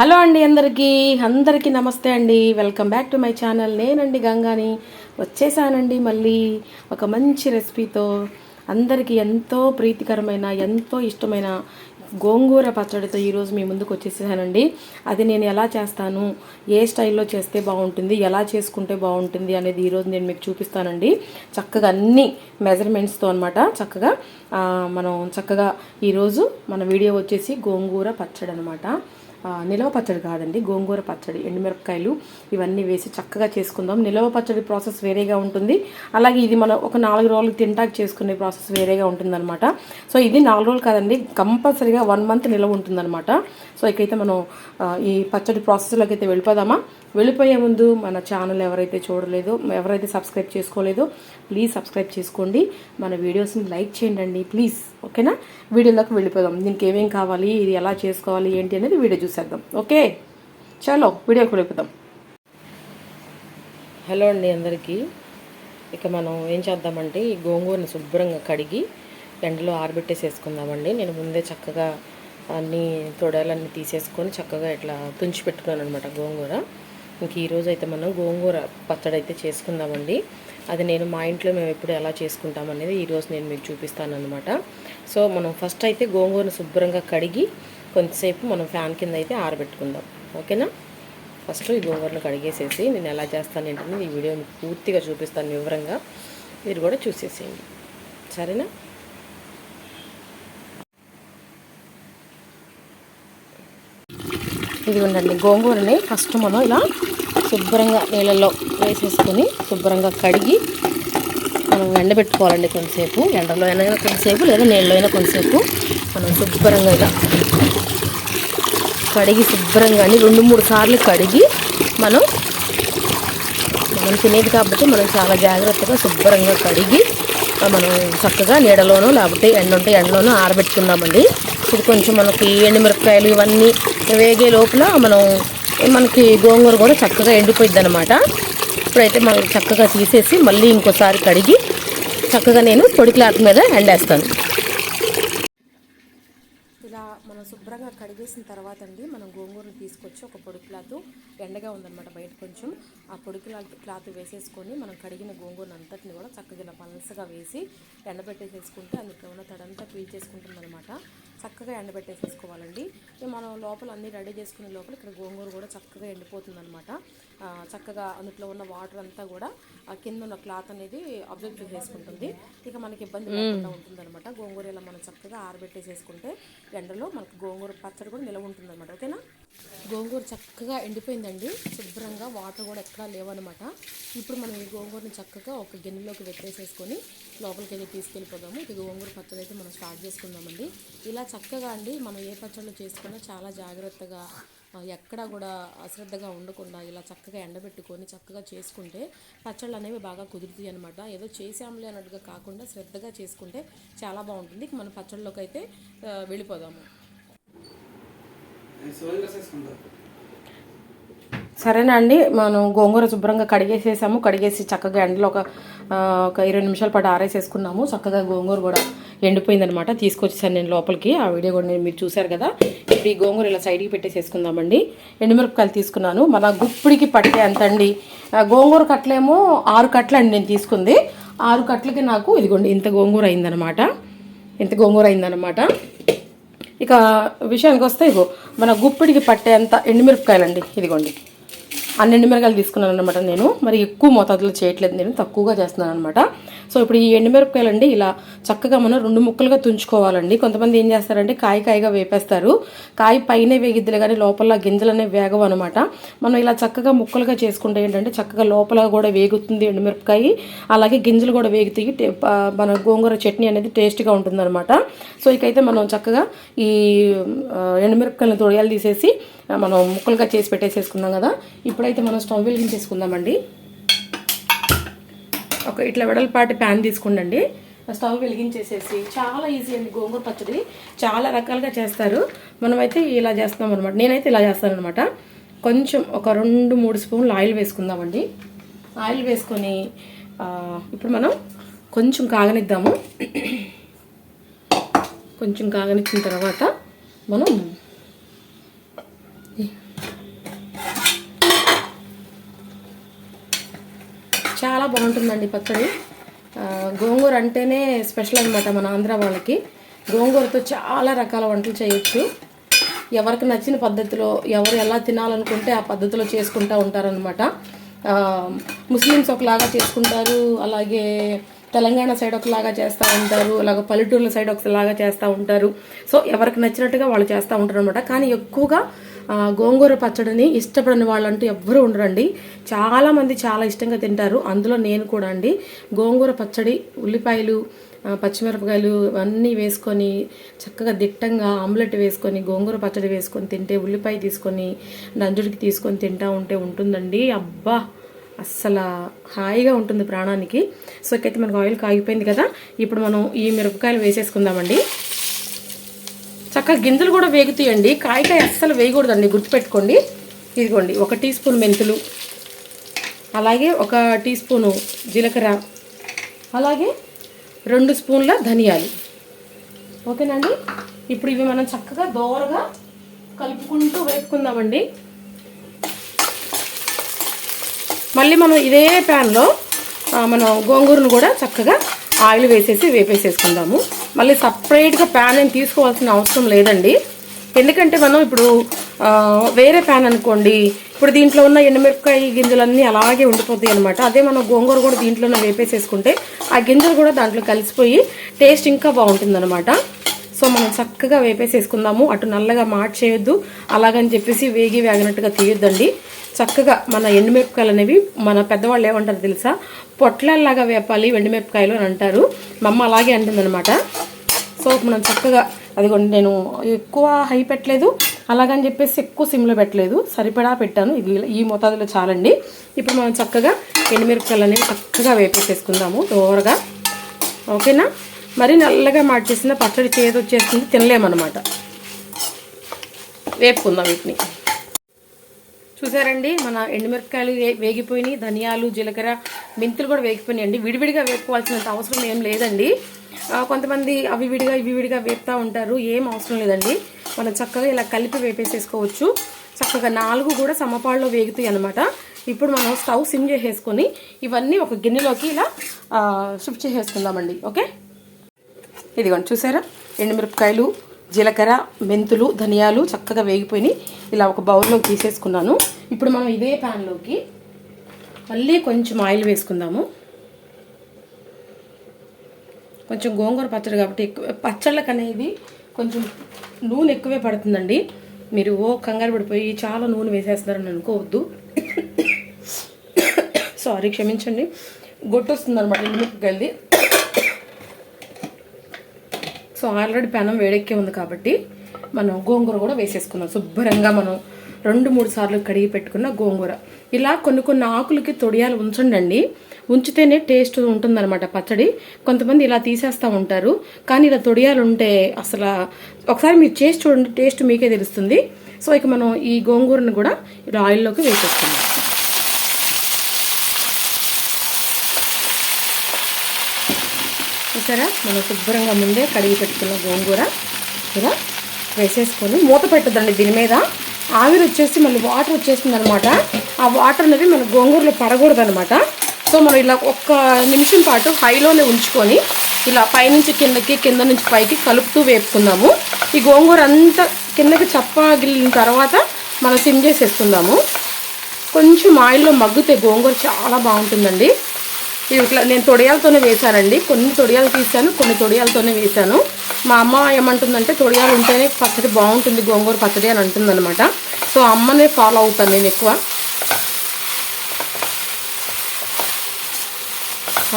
Hello అండి అందరికీ అందరికీ నమస్తే అండి. Welcome back to my channel నేనండి గంగాని. వచ్చేసానండి మళ్ళీ ఒక మంచి రెసిపీతో. అందరికీ ఎంతో ప్రీతికరమైన ఎంతో ఇష్టమైన గోంగూర పచ్చడితో ఈరోజు మీ ముందుకు వచ్చేసానండి అది నేను ఎలా చేస్తాను? ఏ స్టైల్లో చేస్తే బాగుంటుంది? ఎలా చేసుకుంటే బాగుంటుంది? అనేది ఈరోజు నేను మీకు చూపిస్తానండి. చక్కగా అన్ని మెజర్మెంట్స్తో అనమాట చక్కగా మనం చక్కగా ఈరోజు మన వీడియో వచ్చేసి గోంగూర పచ్చడి అనమాట నిలవ పచ్చడి కాదండి గోంగూర పచ్చడి ఎండుమిరపకాయలు ఇవన్నీ వేసి చక్కగా చేసుకుందాం. నిలవ పచ్చడి ప్రాసెస్ వేరేగా ఉంటుంది. అలాగే ఇది మనం ఒక నాలుగు రోజులు తింటాక చేసుకునే ప్రాసెస్ వేరేగా ఉంటుందన్నమాట. సో ఇది నాలుగు రోజులు కాదండి కంపల్సరీగా వన్ మంత్ నిలవ ఉంటుందన్నమాట. సో ఇకైతే మనం ఈ పచ్చడి ప్రాసెస్లోకి అయితే వెళ్ళిపోదామా? వెళ్ళిపోయే ముందు మన ఛానల్ ఎవరైతే చూడలేదో ఎవరైతే సబ్స్క్రైబ్ చేసుకోలేదో ప్లీజ్ సబ్స్క్రైబ్ చేసుకోండి. మన వీడియోస్ని లైక్ చేయండి ప్లీజ్ ఓకేనా? వీడియోలోకి వెళ్ళిపోదాం. దీనికి ఏమేం కావాలి ఇది ఎలా చేసుకోవాలి ఏంటి అనేది వీడియో చూసేద్దాం. ఓకే? చలో వీడియోకి వెళ్ళిపోదాం. హలో అండి అందరికీ. ఇక మనం ఏం చేద్దామంటే ఈ గోంగూరని శుభ్రంగా కడిగి ఎండలో ఆరబెట్టేసేసుకుందామండి. నేను ముందే చక్కగా అన్నీ తొడాలన్నీ తీసేసుకొని చక్కగా ఇట్లా తుంచి పెట్టుకున్నాను అనమాట గోంగూర. ఇంక ఈరోజు అయితే మనం గోంగూర పచ్చడి అయితే చేసుకుందామండి. అది నేను మా ఇంట్లో మేము ఎప్పుడు ఎలా చేసుకుంటాం అనేది ఈరోజు నేను మీకు చూపిస్తాను అనమాట సో మనం ఫస్ట్ అయితే గోంగూరను శుభ్రంగా కడిగి కొంతసేపు మనం ఫ్యాన్ కింద అయితే ఆరబెట్టుకుందాం. ఓకేనా? ఫస్ట్ ఈ గోంగూరను కడిగేసేసి నేను ఎలా చేస్తాను ఏంటనేది ఈ వీడియో మీకు పూర్తిగా చూపిస్తాను వివరంగా. మీరు కూడా చూసేసేయండి. సరేనా? ఇది ఉండండి గోంగూరని ఫస్ట్ మనం ఇలా శుభ్రంగా నీళ్ళల్లో వేసేసుకొని శుభ్రంగా కడిగి మనం ఎండబెట్టుకోవాలండి కొంతసేపు. ఎండలో అయినా కొంతసేపు లేదా నీళ్ళలో అయినా కొంతసేపు మనం శుభ్రంగా ఇలా కడిగి శుభ్రంగా అని రెండు మూడు సార్లు కడిగి మనం మనం తినేది కాబట్టి మనం చాలా జాగ్రత్తగా శుభ్రంగా కడిగి మనం చక్కగా నీడలోనూ లేకపోతే ఎండ ఉంటే ఎండలోనూ ఆరబెట్టుకున్నామండి. ఇది కొంచెం మనకి ఎండుమిరపకాయలు ఇవన్నీ వేగే లోపల మనం మనకి గోంగూర కూడా చక్కగా ఎండిపోయింది అనమాట ఇప్పుడైతే మనం చక్కగా తీసేసి మళ్ళీ ఇంకోసారి కడిగి చక్కగా నేను పొడి క్లాత్ మీద ఎండేస్తాను. ఇలా మనం శుభ్రంగా కడిగేసిన తర్వాత అండి మనం గోంగూరను తీసుకొచ్చి ఒక పొడి క్లాత్ ఎండగా ఉందన్నమాట బయట కొంచెం. ఆ పొడి క్లాత్ క్లాత్ వేసేసుకొని మనం కడిగిన గోంగూరను అంతటిని కూడా చక్కగా ఇలా పలసగా వేసి ఎండబెట్టేసేసుకుంటే అందులో ఉన్న తడంతా పీల్చేసుకుంటుంది అనమాట చక్కగా ఎండబెట్టేసేసుకోవాలండి. ఇక మనం లోపల అన్నీ రెడీ చేసుకునే లోపల ఇక్కడ గోంగూర కూడా చక్కగా ఎండిపోతుంది అనమాట చక్కగా అందులో ఉన్న వాటర్ అంతా కూడా ఆ కింద ఉన్న క్లాత్ అనేది అబ్జర్వ్ చేసేసుకుంటుంది. ఇక మనకి ఇబ్బంది లేకుండా ఉంటుంది అనమాట గోంగూర ఇలా మనం చక్కగా ఆరబెట్టేసేసుకుంటే ఎండలో మనకు గోంగూర పచ్చడి కూడా నిలవ ఉంటుంది అనమాట ఓకేనా? గోంగూర చక్కగా ఎండిపోయిందండి. శుభ్రంగా వాటర్ కూడా ఎక్కడా లేవన్నమాట. ఇప్పుడు మనం ఈ గోంగూరని చక్కగా ఒక గిన్నెలోకి పెట్టేసేసుకొని లోపలికి వెళ్ళి తీసుకెళ్ళిపోదాము. ఇది గోంగూర పచ్చడి అయితే మనం స్టార్ట్ చేసుకుందామండి. ఇలా చక్కగా అండి మనం ఏ పచ్చళ్ళు చేసుకున్నా చాలా జాగ్రత్తగా ఎక్కడా కూడా అశ్రద్ధగా ఉండకుండా ఇలా చక్కగా ఎండబెట్టుకొని చక్కగా చేసుకుంటే పచ్చళ్ళు అనేవి బాగా కుదురుతాయి అనమాట ఏదో చేసాంలే అన్నట్టుగా కాకుండా శ్రద్ధగా చేసుకుంటే చాలా బాగుంటుంది. మనం మన పచ్చళ్ళలోకి అయితే వెళ్ళిపోదాము. సరేనా అండి? మనం గోంగూర శుభ్రంగా కడిగేసేసాము. కడిగేసి చక్కగా ఎండలో ఒక ఒక ఇరవై నిమిషాల పాటు ఆరేసేసుకున్నాము. చక్కగా గోంగూర కూడా ఎండిపోయిందనమాట తీసుకొచ్చేసాను నేను లోపలికి. ఆ వీడియో కూడా నేను మీరు చూశారు కదా. ఇప్పుడు ఈ గోంగూర ఇలా సైడ్కి పెట్టేసేసుకుందామండి. ఎండుమిరపకాయలు తీసుకున్నాను. మన గుప్పిడికి పట్టే ఎంత అండి. గోంగూర కట్టలేమో ఆరు కట్లు అండి నేను తీసుకుంది. ఆరు కట్టలకి నాకు ఇదిగోండి ఇంత గోంగూర అయిందనమాట ఇంత గోంగూర అయిందనమాట ఇక విషయానికి వస్తే ఇగో మన గుప్పిడికి పట్టేంత ఎండుమిరపకాయలండి. ఇదిగోండి. అన్ని మిరగాయలు తీసుకున్నాను అనమాట నేను. మరి ఎక్కువ మోతాదులో చేయట్లేదు నేను. తక్కువగా చేస్తున్నాను అనమాట సో ఇప్పుడు ఈ ఎండుమిరపకాయలు అండి ఇలా చక్కగా మనం రెండు ముక్కలుగా తుంచుకోవాలండి. కొంతమంది ఏం చేస్తారంటే కాయ కాయగా వేపేస్తారు. కాయ పైన వేగిద్దులు కానీ లోపల గింజలు అనేవి వేగవు అనమాట మనం ఇలా చక్కగా ముక్కలుగా చేసుకుంటే ఏంటంటే చక్కగా లోపల కూడా వేగుతుంది ఎండుమిరపకాయ. అలాగే గింజలు కూడా వేగుతాయి. మన గోంగూర చట్నీ అనేది టేస్ట్గా ఉంటుందన్నమాట. సో ఇకైతే మనం చక్కగా ఈ ఎండుమిరపకాయలను తొడియాలు తీసేసి మనం ముక్కలుగా చేసి పెట్టేసేసుకుందాం కదా. ఇప్పుడైతే మనం స్టవ్ వెలిగించేసుకుందామండి. ఒక ఇట్లా వెడల్పాటి ప్యాన్ తీసుకుండండి. స్టవ్ వెలిగించేసేసి చాలా ఈజీ అండి గోంగూర పచ్చడి. చాలా రకాలుగా చేస్తారు. మనమైతే ఇలా చేస్తున్నాం అనమాట నేనైతే ఇలా చేస్తాను అనమాట కొంచెం ఒక రెండు మూడు స్పూన్లు ఆయిల్ వేసుకుందామండి. ఆయిల్ వేసుకొని ఇప్పుడు మనం కొంచెం కాగనిద్దాము. కొంచెం కాగనిచ్చిన తర్వాత మనం చాలా బాగుంటుందండి పచ్చడి. గోంగూర అంటేనే స్పెషల్ అనమాట మన ఆంధ్ర వాళ్ళకి. గోంగూరతో చాలా రకాల వంటలు చేయొచ్చు. ఎవరికి నచ్చిన పద్ధతిలో ఎవరు ఎలా తినాలనుకుంటే ఆ పద్ధతిలో చేసుకుంటూ ఉంటారనమాట ముస్లిమ్స్ ఒకలాగా చేసుకుంటారు అలాగే తెలంగాణ సైడ్ ఒకలాగా చేస్తూ ఉంటారు అలాగే పల్లెటూర్ల సైడ్ ఒకలాగా చేస్తూ ఉంటారు. సో ఎవరికి నచ్చినట్టుగా వాళ్ళు చేస్తూ ఉంటారు అనమాట కానీ ఎక్కువగా గోంగూర పచ్చడిని ఇష్టపడని వాళ్ళంటూ ఎవ్వరూ ఉండరండి. చాలామంది చాలా ఇష్టంగా తింటారు. అందులో నేను కూడా అండి. గోంగూర పచ్చడి ఉల్లిపాయలు పచ్చిమిరపకాయలు అన్నీ వేసుకొని చక్కగా దిట్టంగా ఆమ్లెట్ వేసుకొని గోంగూర పచ్చడి వేసుకొని తింటే ఉల్లిపాయ తీసుకొని నంజుడికి తీసుకొని తింటా ఉంటే ఉంటుందండి. అబ్బా! అస్సలు హాయిగా ఉంటుంది ప్రాణానికి. సో ఇకైతే మనకు ఆయిల్ కాగిపోయింది కదా. ఇప్పుడు మనం ఈ మిరపకాయలు వేసేసుకుందామండి. చక్కగా గింజలు కూడా వేగుతాయండి. కాయకాయ అస్సలు వేయకూడదండి. గుర్తుపెట్టుకోండి. ఇదిగోండి ఒక టీ స్పూన్ మెంతులు. అలాగే ఒక టీ స్పూను జీలకర్ర. అలాగే రెండు స్పూన్ల ధనియాలు. ఓకేనండి? ఇప్పుడు ఇవి మనం చక్కగా దోరగా కలుపుకుంటూ వేసుకుందామండి మళ్ళీ మనం ఇదే ప్యాన్లో మనం గోంగూరను కూడా చక్కగా ఆయిల్ వేసేసి వేపేసేసుకుందాము. మళ్ళీ సపరేట్గా ప్యాన్ ఏం తీసుకోవాల్సిన అవసరం లేదండి. ఎందుకంటే మనం ఇప్పుడు వేరే ప్యాన్ అనుకోండి ఇప్పుడు దీంట్లో ఉన్న ఎండుమిరపకాయ గింజలన్నీ అలాగే ఉండిపోతాయి అనమాట అదే మనం గోంగూర కూడా దీంట్లోనే వేపేసేసుకుంటే ఆ గింజలు కూడా దాంట్లో కలిసిపోయి టేస్ట్ ఇంకా బాగుంటుందన్నమాట. సో మనం చక్కగా వేపేసేసుకుందాము. అటు నల్లగా మార్చేయొద్దు. అలాగని చెప్పేసి వేగి వేగినట్టుగా తీయొద్దండి. చక్కగా మన ఎండుమిరపకాయలు అనేవి మన పెద్దవాళ్ళు ఏమంటారు తెలుసా? పొట్లల్లాగా వేపాలి ఎండుమిరపకాయలు అని అంటారు. మా అమ్మ అలాగే అంటుందన్నమాట. సో మనం చక్కగా అదిగోండి నేను ఎక్కువ హై పెట్టలేదు. అలాగని చెప్పేసి ఎక్కువ సిమ్లో పెట్టలేదు. సరిపడా పెట్టాను. ఇది ఈ మోతాదులో చాలండి. ఇప్పుడు మనం చక్కగా ఎండుమిరపకాయలు అనేవి చక్కగా వేపేసేసుకుందాము దోరగా. ఓకేనా? మరి నల్లగా మార్చేసిన పచ్చడి చేదు వచ్చేస్తుంది తినలేమన్నమాట. వేపుకుందాం వీటిని. చూసారండి మన ఎండుమిరపకాయలు వే- వేగిపోయినాయి ధనియాలు జీలకర్ర మెంతులు కూడా వేగిపోయినాయండి. విడివిడిగా వేపుకోవాల్సినంత అవసరం ఏం లేదండి. కొంతమంది అవి విడిగా ఇవి విడిగా వేపుతూ ఉంటారు ఏం అవసరం లేదండి. మనం చక్కగా ఇలా కలిపి వేపేసేసుకోవచ్చు. చక్కగా నాలుగు కూడా సమపాళ్ళలో వేగుతాయి అనమాట ఇప్పుడు మనం స్టవ్ సిమ్ చేసేసుకొని ఇవన్నీ ఒక గిన్నెలోకి ఇలా షిఫ్ట్ చేసేసుకుందామండి ఓకే? ఇదిగోండి చూసారా? ఎండుమిరపకాయలు జీలకర్ర మెంతులు ధనియాలు చక్కగా వేగిపోయినాయి. ఇలా ఒక బౌల్లో తీసేసుకున్నాను. ఇప్పుడు మనం ఇదే ప్యాన్లోకి మళ్ళీ కొంచెం ఆయిల్ వేసుకుందాము. కొంచెం గోంగూర పచ్చడి కాబట్టి ఎక్కువ పచ్చళ్ళకి అనేది కొంచెం నూనె ఎక్కువే పడుతుందండి. మీరు ఓ కంగారు పడిపోయి చాలా నూనె వేసేస్తున్నారని అనుకోవద్దు. సారీ క్షమించండి. గొట్టు వస్తుంది అనమాట ఎండుమిరపకాయలది సో ఆల్రెడీ పెనం వేడెక్కే ఉంది కాబట్టి మనం గోంగూర కూడా వేసేసుకుందాం. శుభ్రంగా మనం రెండు మూడు సార్లు కడిగి పెట్టుకున్న గోంగూర. ఇలా కొన్ని కొన్ని ఆకులకి తొడియాలు ఉంచండి ఉంచితేనే టేస్ట్ ఉంటుందన్నమాట పచ్చడి. కొంతమంది ఇలా తీసేస్తూ ఉంటారు. కానీ ఇలా తొడియాలు ఉంటే అసలు ఒకసారి మీరు చేసి చూడండి టేస్ట్ మీకే తెలుస్తుంది. సో ఇక మనం ఈ గోంగూరను కూడా ఇలా ఆయిల్లోకి వేసేస్తున్నాం చూసారా? మనం శుభ్రంగా ముందే కడిగి పెట్టుకున్న గోంగూర ఇలా వేసేసుకొని మూత పెట్టదండి దీని మీద. ఆవిరి వచ్చేసి మళ్ళీ వాటర్ వచ్చేస్తుంది అనమాట ఆ వాటర్ అనేది మన గోంగూరలో పడకూడదు అనమాట సో మనం ఇలా ఒక్క నిమిషం పాటు హైలోనే ఉంచుకొని ఇలా పైనుంచి కిందకి కింద నుంచి పైకి కలుపుతూ వేపుకుందాము. ఈ గోంగూర అంతా కిందకి చప్పగిలిన తర్వాత మనం సిమ్ చేసేసుకుందాము. కొంచెం ఆయిల్లో మగ్గితే గోంగూర చాలా బాగుంటుందండి. ఇట్లా నేను తొడియాలతోనే వేశానండి. కొన్ని తొడియాలు తీసాను కొన్ని తొడియాలతోనే వేశాను. మా అమ్మ ఏమంటుందంటే తొడియాలు ఉంటేనే పచ్చడి బాగుంటుంది గోంగూర పచ్చడి అని అంటుందన్నమాట. సో అమ్మనే ఫాలో అవుతాను నేను ఎక్కువ.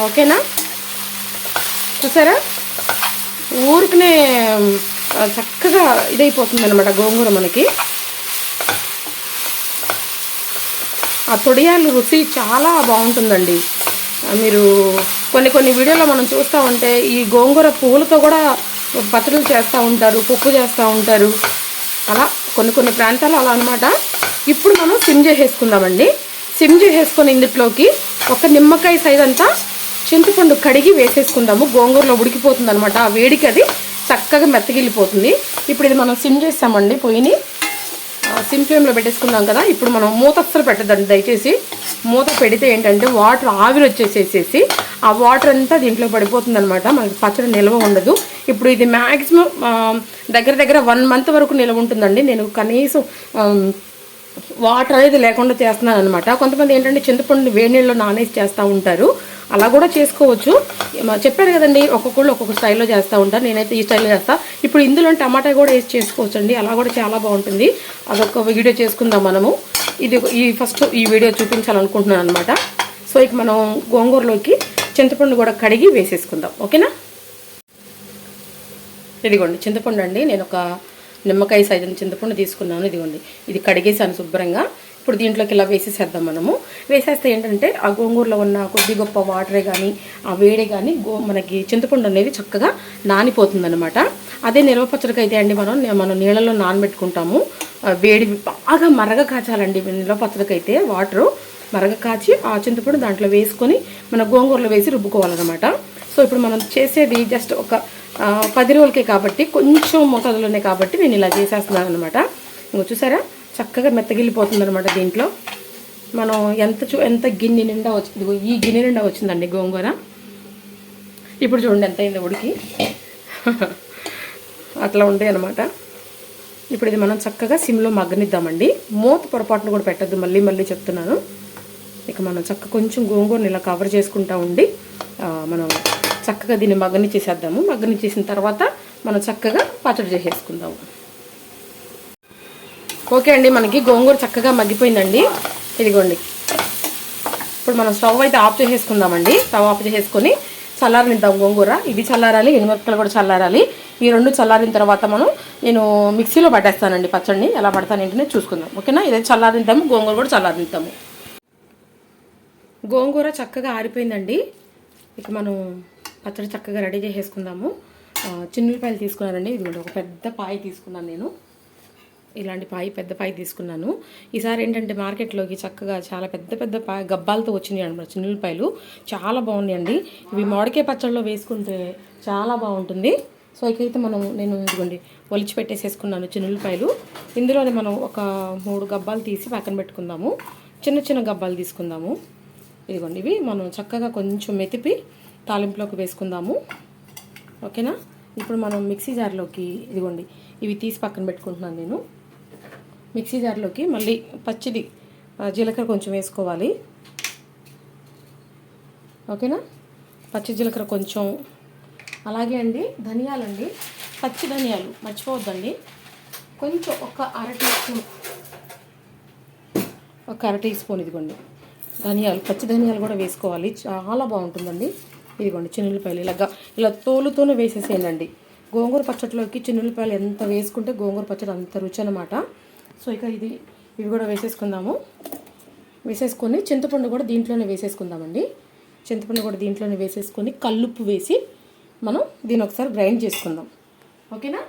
ఓకేనా? చూసారా? ఊరికనే చక్కగా ఇదైపోతుంది అనమాట గోంగూర మనకి. ఆ తొడియాలు రుచి చాలా బాగుంటుందండి. మీరు కొన్ని కొన్ని వీడియోలో మనం చూస్తూ ఉంటే ఈ గోంగూర పువ్వులతో కూడా పచ్చళ్ళు చేస్తూ ఉంటారు పప్పు చేస్తూ ఉంటారు. అలా కొన్ని కొన్ని ప్రాంతాలు అలా అనమాట ఇప్పుడు మనం సిమ్ చేసేసుకుందామండి. సిమ్ చేసేసుకొని ఇందులోకి ఒక నిమ్మకాయ సైజ్ అంతా చింతపండు కడిగి వేసేసుకుందాము. గోంగూరలో ఉడికిపోతుంది అనమాట ఆ వేడికి అది చక్కగా మెత్తగిల్లిపోతుంది. ఇప్పుడు ఇది మనం సిమ్ చేస్తామండి పొయ్యిని. సిమ్ ఫ్లేమ్లో పెట్టేసుకున్నాం కదా ఇప్పుడు మనం మూత అస్సలు పెట్టద్దండి దయచేసి. మూత పెడితే ఏంటంటే వాటర్ ఆవిరి వచ్చేసేసేసి ఆ వాటర్ అంతా దీంట్లో పడిపోతుంది అనమాట మనకి పచ్చడి నిల్వ ఉండదు. ఇప్పుడు ఇది మ్యాక్సిమం దగ్గర దగ్గర వన్ మంత్ వరకు నిల్వ ఉంటుందండి. నేను కనీసం వాటర్ అనేది లేకుండా చేస్తున్నాను అనమాట కొంతమంది ఏంటంటే చింతపండు వేడి నీళ్ళలో నానేసి చేస్తూ ఉంటారు. అలా కూడా చేసుకోవచ్చు. చెప్పారు కదండి ఒక్కొక్కళ్ళు ఒక్కొక్క స్టైల్లో చేస్తూ ఉంటారు. నేనైతే ఈ స్టైల్లో చేస్తా. ఇప్పుడు ఇందులో టమాటా కూడా వేసి చేసుకోవచ్చు అండి అలా కూడా చాలా బాగుంటుంది. అదొక వీడియో చేసుకుందాం మనము. ఇది ఈ ఫస్ట్ ఈ వీడియో చూపించాలనుకుంటున్నాను అనమాట సో ఇక మనం గోంగూరలోకి చింతపండు కూడా కడిగి వేసేసుకుందాం. ఓకేనా? ఇదిగోండి చింతపండు అండి. నేను ఒక నిమ్మకాయ సైజున చింతపండు తీసుకున్నాను ఇదిగోండి. ఇది కడిగేసాను శుభ్రంగా. ఇప్పుడు దీంట్లోకి ఇలా వేసేసేద్దాం మనము. వేసేస్తే ఏంటంటే ఆ గోంగూరలో ఉన్న కొద్ది గొప్ప వాటరే కానీ ఆ వేడే కానీ గో మనకి చింతపండు అనేది చక్కగా నానిపోతుందనమాట అదే నిల్వ పచ్చడికి అయితే అండి మనం మనం నీళ్ళలో నానబెట్టుకుంటాము. వేడి బాగా మరగ కాచాలండి నిల్వ పచ్చడికైతే వాటరు. మరగ కాచి ఆ చింతపండు దాంట్లో వేసుకొని మన గోంగూరలో వేసి రుబ్బుకోవాలన్నమాట. సో ఇప్పుడు మనం చేసేది జస్ట్ ఒక పది రోజులకే కాబట్టి కొంచెం మోతాదులోనే కాబట్టి నేను ఇలా చేసేస్తున్నాను అనమాట ఇంకో చూసారా? చక్కగా మెత్తగిల్లిపోతుంది అనమాట దీంట్లో. మనం ఎంత చూ ఎంత గిన్నె నిండా వచ్చింది ఈ గిన్నె నిండా వచ్చిందండి గోంగూర. ఇప్పుడు చూడండి ఎంత అయింది ఉడికి. అట్లా ఉంటాయి అనమాట ఇప్పుడు ఇది మనం చక్కగా సిమ్లో మగ్గనిద్దామండి. మూత పొరపాటును కూడా పెట్టద్దు మళ్ళీ మళ్ళీ చెప్తున్నాను. ఇక మనం చక్క కొంచెం గోంగూరని ఇలా కవర్ చేసుకుంటా ఉండి మనం చక్కగా దీన్ని మగ్గని చేసేద్దాము. మగ్గని చేసిన తర్వాత మనం చక్కగా పచ్చడి చేసేసుకుందాము. ఓకే అండి మనకి గోంగూర చక్కగా మగ్గిపోయిందండి. ఇదిగోండి. ఇప్పుడు మనం స్టవ్ అయితే ఆఫ్ చేసేసుకుందామండి. స్టవ్ ఆఫ్ చేసేసుకొని చల్లారనిద్దాం గోంగూర. ఇది చల్లారాలి ఎనిమిరపకాయలు కూడా చల్లారాలి. ఈ రెండు చల్లారిన తర్వాత మనం నేను మిక్సీలో పట్టేస్తానండి పచ్చడిని. ఎలా పడతాను చూసుకుందాం. ఓకేనా? ఇదే చల్లారిద్దాము గోంగూర కూడా చల్లారిద్దాము. గోంగూర చక్కగా ఆరిపోయిందండి. ఇక మనం పచ్చడి చక్కగా రెడీ చేసేసుకుందాము. ఆ, చిన్నులపాయలు తీసుకున్నానండి. ఇది ఒక పెద్ద పాయ తీసుకున్నాను నేను. ఇలాంటి పాయి పెద్ద పాయి తీసుకున్నాను. ఈసారి ఏంటంటే మార్కెట్లోకి చక్కగా చాలా పెద్ద పెద్ద పాయ గబ్బాలతో వచ్చినాయి అనమాట చిన్నులపాయలు. చాలా బాగున్నాయండి ఇవి మామిడికాయ పచ్చళ్ళలో వేసుకుంటే చాలా బాగుంటుంది. సో ఇకైతే మనం నేను ఇదిగోండి ఒలిచి పెట్టేసేసుకున్నాను చిన్నులపాయలు. ఇందులోనే మనం ఒక మూడు గబ్బాలు తీసి పక్కన పెట్టుకుందాము. చిన్న చిన్న గబ్బాలు తీసుకుందాము. ఇదిగోండి ఇవి మనం చక్కగా కొంచెం మెతిపి తాలింపులోకి వేసుకుందాము. ఓకేనా? ఇప్పుడు మనం మిక్సీ జార్లోకి ఇదిగోండి ఇవి తీసి పక్కన పెట్టుకుంటున్నాను నేను. మిక్సీ జార్లోకి మళ్ళీ పచ్చిది జీలకర్ర కొంచెం వేసుకోవాలి. ఓకేనా? పచ్చి జీలకర్ర కొంచెం. అలాగే అండి ధనియాలండి పచ్చి ధనియాలు మర్చిపోవద్దండి. కొంచెం ఒక అర టీ స్పూన్ ఒక అర టీ స్పూన్ ఇదిగోండి. ధనియాలు పచ్చి ధనియాలు కూడా వేసుకోవాలి. చాలా బాగుంటుందండి. ఇదిగోండి చిన్నులపాయలు ఇలాగా ఇలా తోలుతోనే వేసేసేయండి గోంగూర పచ్చడిలోకి చిన్నులపాయలు ఎంత వేసుకుంటే గోంగూర పచ్చడి అంత రుచి అనమాట సో ఇక ఇది ఇవి కూడా వేసేసుకుందాము. వేసేసుకొని చింతపండు కూడా దీంట్లోనే వేసేసుకుందామండి. చింతపండు కూడా దీంట్లోనే వేసేసుకొని కల్లుప్పు వేసి మనం దీన్ని ఒకసారి గ్రైండ్ చేసుకుందాం. ఓకేనా?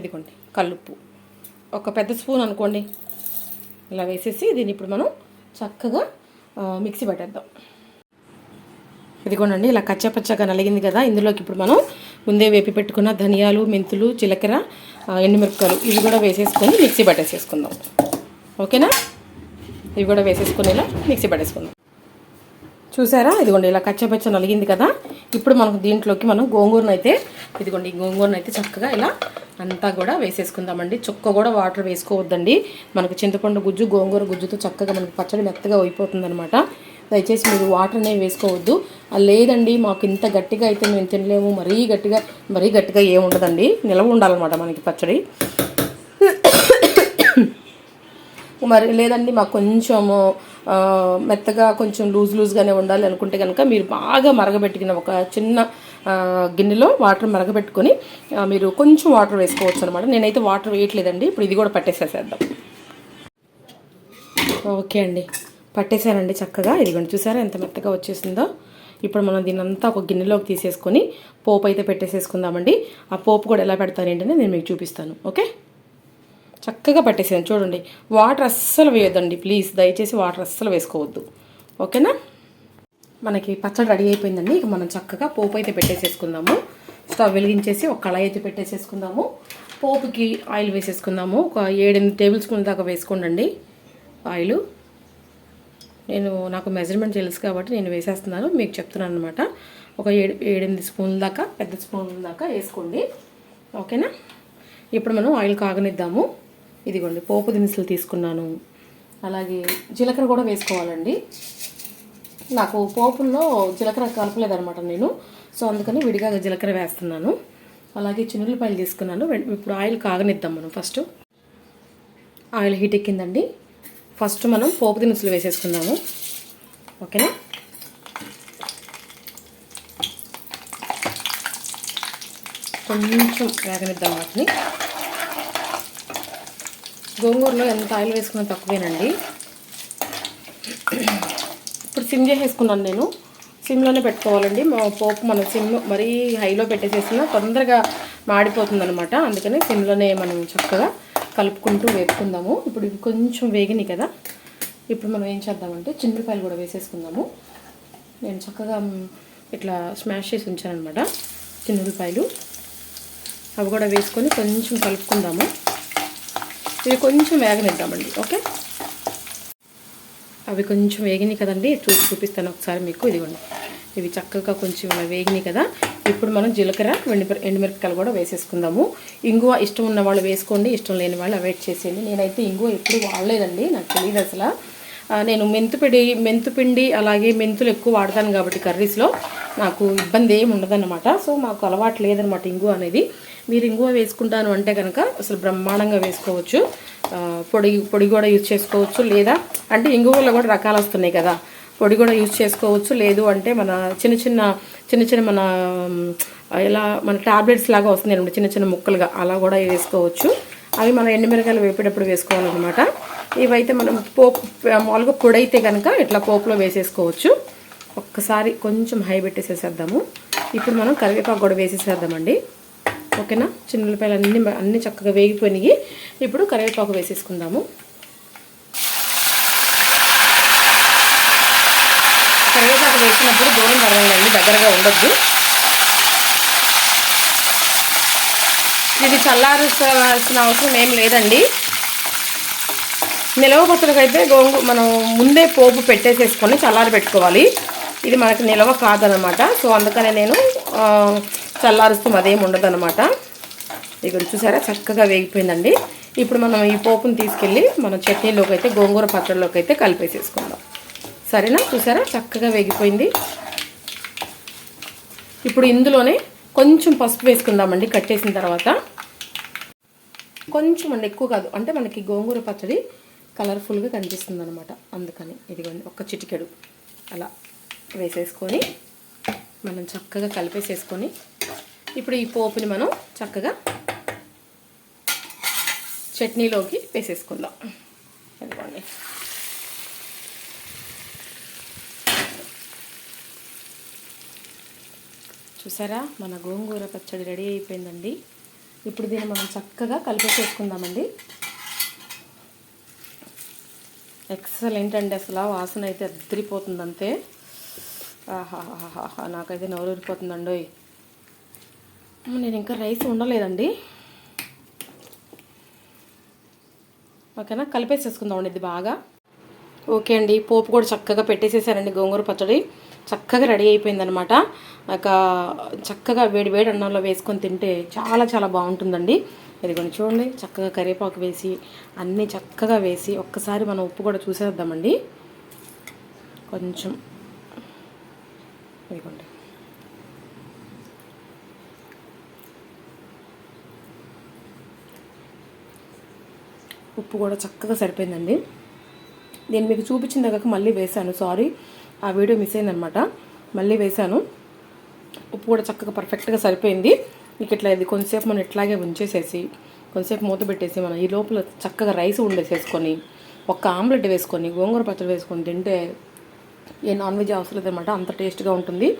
ఇదిగోండి కల్లుప్పు. ఒక పెద్ద స్పూన్ అనుకోండి. ఇలా వేసేసి దీన్ని ఇప్పుడు మనం చక్కగా మిక్సీ పట్టేద్దాం. ఇదిగోనండి ఇలా కచ్చాపచ్చగా నలిగింది కదా ఇందులోకి ఇప్పుడు మనం ముందే వేపి పెట్టుకున్న ధనియాలు మెంతులు జీలకర్ర ఎండుమిరపకాయలు ఇవి కూడా వేసేసుకొని మిక్సీ పట్టేసేసుకుందాం. ఓకేనా? ఇవి కూడా వేసేసుకొని ఇలా మిక్సీ పట్టేసుకుందాం. చూసారా? ఇదిగోండి ఇలా కచ్చపచ్చ నలిగింది కదా ఇప్పుడు మనకు దీంట్లోకి మనం గోంగూరను అయితే ఇదిగోండి గోంగూరను అయితే చక్కగా ఇలా అంతా కూడా వేసేసుకుందామండి. చుక్క కూడా వాటర్ వేసుకోవద్దండి. మనకు చింతపండు గుజ్జు గోంగూర గుజ్జుతో చక్కగా మనకి పచ్చడి మెత్తగా అయిపోతుంది అనమాట దయచేసి మీరు వాటర్ అనేవి వేసుకోవద్దు. లేదండి మాకు ఇంత గట్టిగా అయితే మేము తినలేము. మరీ గట్టిగా మరీ గట్టిగా ఏముండదండి నిలవ ఉండాలన్నమాట మనకి పచ్చడి. మరి లేదండి మాకు కొంచెము మెత్తగా కొంచెం లూజ్ లూజ్గానే ఉండాలి అనుకుంటే కనుక మీరు బాగా మరగబెట్టుకున్న ఒక చిన్న గిన్నెలో వాటర్ మరగబెట్టుకొని మీరు కొంచెం వాటర్ వేసుకోవచ్చు అనమాట నేనైతే వాటర్ వేయట్లేదండి. ఇప్పుడు ఇది కూడా పట్టేసేసేద్దాం. ఓకే అండి. పట్టేశానండి చక్కగా. ఇదిగోండి చూసారా ఎంత మెత్తగా వచ్చేసిందో? ఇప్పుడు మనం దీనంతా ఒక గిన్నెలోకి తీసేసుకొని పోపు అయితే పెట్టేసేసుకుందామండి. ఆ పోపు కూడా ఎలా పెడతాను ఏంటనే నేను మీకు చూపిస్తాను. ఓకే? చక్కగా పట్టేసాను చూడండి వాటర్ అస్సలు వేయొద్దండి. ప్లీజ్ దయచేసి వాటర్ అస్సలు వేసుకోవద్దు. ఓకేనా? మనకి పచ్చడి రెడీ అయిపోయిందండి. ఇక మనం చక్కగా పోపు అయితే పెట్టేసేసుకుందాము. స్టవ్ వెలిగించేసి ఒక కళాయి అయితే పెట్టేసేసుకుందాము. పోపుకి ఆయిల్ వేసేసుకుందాము. ఒక ఏడెనిమిది టేబుల్ స్పూన్ దాకా వేసుకోండి ఆయిల్. నేను నాకు మెజర్మెంట్ తెలుసు కాబట్టి నేను వేసేస్తున్నాను. మీకు చెప్తున్నాను అనమాట ఒక ఏడు ఏడెనిమిది స్పూన్ల దాకా పెద్ద స్పూన్ దాకా వేసుకోండి. ఓకేనా? ఇప్పుడు మనం ఆయిల్ కాగనిద్దాము. ఇదిగోండి పోపు దినుసులు తీసుకున్నాను. అలాగే జీలకర్ర కూడా వేసుకోవాలండి. నాకు పోపుల్లో జీలకర్ర కలపలేదనమాట నేను. సో అందుకని విడిగా జీలకర్ర వేస్తున్నాను. అలాగే చిన్నులపాయలు తీసుకున్నాను. ఇప్పుడు ఆయిల్ కాగనిద్దాం మనం ఫస్ట్. ఆయిల్ హీట్ ఎక్కిందండి. ఫస్ట్ మనం పోపు దినుసులు వేసేసుకుందాము. ఓకేనా? కొంచెం వేగనిద్దాం వాటిని. గోంగూరలో ఎంత ఆయిల్ వేసుకున్నా తక్కువేనండి. ఇప్పుడు సిమ్ చేసేసుకున్నాను నేను. సిమ్లోనే పెట్టుకోవాలండి. మా పోపు మనం సిమ్ మరీ హైలో పెట్టేసేసినా తొందరగా మాడిపోతుంది అనమాట అందుకని సిమ్లోనే మనం చక్కగా కలుపుకుంటూ వేపుకుందాము. ఇప్పుడు ఇవి కొంచెం వేగినాయి కదా. ఇప్పుడు మనం ఏం చేద్దామంటే చిన్నపాయలు కూడా వేసేసుకుందాము. నేను చక్కగా ఇట్లా స్మాష్ చేసి ఉంచాను అనమాట చిన్నపాయలు. అవి కూడా వేసుకొని కొంచెం కలుపుకుందాము. ఇవి కొంచెం వేగనిద్దామండి ఓకే? అవి కొంచెం వేగినాయి కదండి చూసి చూపిస్తాను ఒకసారి మీకు ఇదిగోండి. ఇవి చక్కగా కొంచెం వేగినాయి కదా ఇప్పుడు మనం జీలకర్ర ఎండుమిర ఎండుమిరపకాయలు కూడా వేసేసుకుందాము. ఇంగువ ఇష్టం ఉన్న వాళ్ళు వేసుకోండి ఇష్టం లేని వాళ్ళు అవాయిడ్ చేసేయండి. నేనైతే ఇంగువ ఎప్పుడు వాడలేదండి నాకు తెలియదు అసలు. నేను మెంతుపిడి మెంతుపిండి అలాగే మెంతులు ఎక్కువ వాడతాను కాబట్టి కర్రీస్లో. నాకు ఇబ్బంది ఏమి ఉండదన్నమాట. సో మాకు అలవాటు లేదనమాట ఇంగువ అనేది. మీరు ఇంగువ వేసుకుంటాను అంటే కనుక అసలు బ్రహ్మాండంగా వేసుకోవచ్చు. పొడి పొడి కూడా యూజ్ చేసుకోవచ్చు. లేదా అంటే ఇంగువలో కూడా రకాలు వస్తున్నాయి కదా. పొడి కూడా యూజ్ చేసుకోవచ్చు. లేదు అంటే మన చిన్న చిన్న చిన్న చిన్న మన ఇలా ఎలా మన టాబ్లెట్స్ లాగా వస్తున్నాయి అనమాట చిన్న చిన్న ముక్కలుగా అలా కూడా వేసుకోవచ్చు. అవి మనం ఎండుమిరకాయలు వేపేటప్పుడు వేసుకోవాలన్నమాట. ఇవైతే మనం పోపు మామూలుగా పొడి అయితే కనుక ఇట్లా పోపులో వేసేసుకోవచ్చు. ఒక్కసారి కొంచెం హై పెట్టేసేసేద్దాము. ఇప్పుడు మనం కరివేపాకు కూడా వేసేసేద్దామండి. ఓకేనా? చిన్నపాయలు అన్ని అన్ని చక్కగా వేగిపోయినాయి. ఇప్పుడు కరివేపాకు వేసేసుకుందాము. కరివేపాకు వేసినప్పుడు దూరం పడదండి దగ్గరగా ఉండొద్దు. ఇది చల్లారాల్సిన అవసరం ఏం లేదండి. నిలవ పచ్చడికైతే గోంగు మనం ముందే పోపు పెట్టేసేసుకొని చల్లారి పెట్టుకోవాలి ఇది మనకి నిలవ కాదనమాట. సో అందుకనే నేను చల్లారుస్తాం చల్లారుస్తూ అదేం ఉండదన్నమాట ఇక్కడ చూసారా? చక్కగా వేగిపోయిందండి. ఇప్పుడు మనం ఈ పోపుని తీసుకెళ్ళి మన చట్నీలోకి అయితే గోంగూర పచ్చడిలోకి అయితే కలిపేసేసుకుందాం. సరేనా? చూసారా? చక్కగా వేగిపోయింది. ఇప్పుడు ఇందులోనే కొంచెం పసుపు వేసుకుందామండి కట్టేసిన తర్వాత. కొంచెం అండి ఎక్కువ కాదు. అంటే మనకి గోంగూర పచ్చడి కలర్ఫుల్గా కనిపిస్తుంది అనమాట అందుకని ఇదిగోండి ఒక్క చిటికెడు. అలా. వేసేసుకొని మనం చక్కగా కలిపేసేసుకొని ఇప్పుడు ఈ పోపుని మనం చక్కగా చట్నీలోకి వేసేసుకుందాం. అనుకోండి చూసారా? మన గోంగూర పచ్చడి రెడీ అయిపోయిందండి. ఇప్పుడు దీన్ని మనం చక్కగా కలిపేసేసుకుందామండి. ఎక్సలెంట్ అండి. అసలు వాసన అయితే అద్దరిపోతుంది అంతే ఆహాహాహా నాకైతే నోరూరిపోతుందండి నేను ఇంకా రైస్ ఉండలేదండి. ఓకేనా? కలిపేసేసుకుందామండి ఇది బాగా. ఓకే అండి పోపు కూడా చక్కగా పెట్టేసేసానండి గోంగూర పచ్చడి. చక్కగా రెడీ అయిపోయిందనమాట ఒక చక్కగా వేడి వేడి అన్నంలో వేసుకొని తింటే చాలా చాలా బాగుంటుందండి. ఇదిగోండి చూడండి చక్కగా కరివేపాకు వేసి అన్నీ చక్కగా వేసి ఒక్కసారి మనం ఉప్పు కూడా చూసేద్దామండి. కొంచెం ఇదిగోండి ఉప్పు కూడా చక్కగా సరిపోయిందండి. నేను మీకు చూపించిన దగ్గర మళ్ళీ వేశాను. సారీ ఆ వీడియో మిస్ అయిందనమాట. మళ్ళీ వేశాను. ఉప్పు కూడా చక్కగా పర్ఫెక్ట్గా సరిపోయింది. ఇక ఇట్లా ఇది కొంతసేపు మనం ఇట్లాగే ఉంచేసేసి కొంతసేపు మూత పెట్టేసి మనం ఈ లోపల చక్కగా రైస్ ఉండేసేసుకొని ఒక ఆమ్లెట్ వేసుకొని గోంగూర పచ్చడి వేసుకొని తింటే ఏ నాన్ వెజ్ అవసరం లేదన్నమాట అంత టేస్ట్గా ఉంటుంది.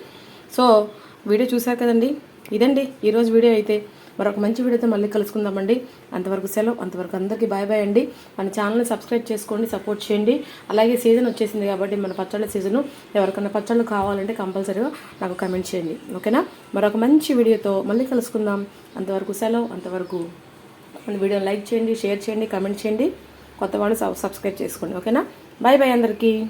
సో వీడియో చూసారు కదండి? ఇదండి ఈరోజు వీడియో అయితే. మరొక మంచి వీడియోతో మళ్ళీ కలుసుకుందామండి. అంతవరకు సెలవు అంతవరకు అందరికీ బాయ్ బాయ్ అండి. మన ఛానల్ని సబ్స్క్రైబ్ చేసుకోండి సపోర్ట్ చేయండి. అలాగే సీజన్ వచ్చేసింది కాబట్టి మన పచ్చళ్ళ సీజను ఎవరికైనా పచ్చళ్ళు కావాలంటే కంపల్సరీగా నాకు కమెంట్ చేయండి. ఓకేనా? మరొక మంచి వీడియోతో మళ్ళీ కలుసుకుందాం. అంతవరకు సెలవు అంతవరకు మన వీడియోని లైక్ చేయండి షేర్ చేయండి కమెంట్ చేయండి. కొత్త వాళ్ళు సబ్- సబ్స్క్రైబ్ చేసుకోండి. ఓకేనా? బాయ్ బాయ్ అందరికీ.